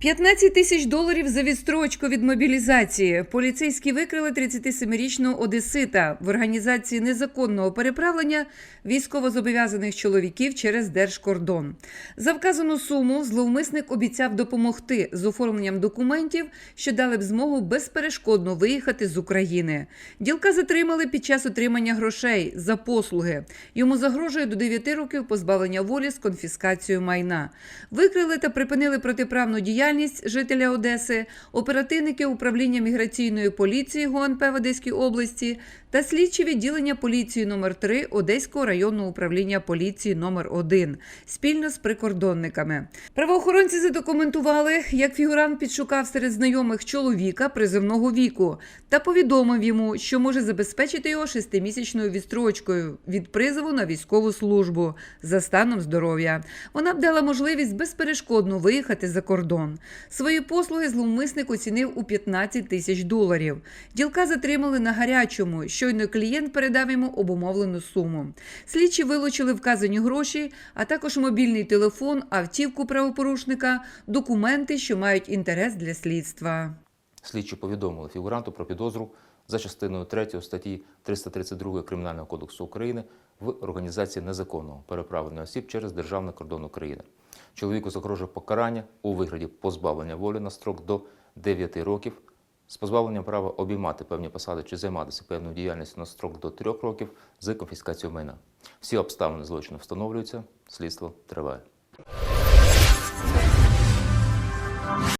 15 тисяч доларів за відстрочку від мобілізації. Поліцейські викрили 37-річного одесита в організації незаконного переправлення військовозобов'язаних чоловіків через держкордон. За вказану суму зловмисник обіцяв допомогти з оформленням документів, що дали б змогу безперешкодно виїхати з України. Ділка затримали під час отримання грошей за послуги. Йому загрожує до 9 років позбавлення волі з конфіскацією майна. Викрили та припинили протиправну діяльність жителя Одеси, оперативники управління міграційної поліції ГУНП в Одеській області та слідчі відділення поліції номер 3 Одеського районного управління поліції номер 1 спільно з прикордонниками. Правоохоронці задокументували, як фігурант підшукав серед знайомих чоловіка призивного віку та повідомив йому, що може забезпечити його шестимісячною відстрочкою від призову на військову службу за станом здоров'я. Вона б дала можливість безперешкодно виїхати за кордон. Свої послуги зловмисник оцінив у 15 тисяч доларів. Ділка затримали на гарячому. Щойно клієнт передав йому обумовлену суму. Слідчі вилучили вказані гроші, а також мобільний телефон, автівку правопорушника, документи, що мають інтерес для слідства. Слідчі повідомили фігуранту про підозру за частиною 3 статті 332 Кримінального кодексу України в організації незаконного переправлення осіб через державний кордон України. Чоловіку загрожує покарання у вигляді позбавлення волі на строк до 9 років з позбавленням права обіймати певні посади чи займатися певною діяльністю на строк до 3 років з конфіскацією майна. Всі обставини злочину встановлюються, слідство триває.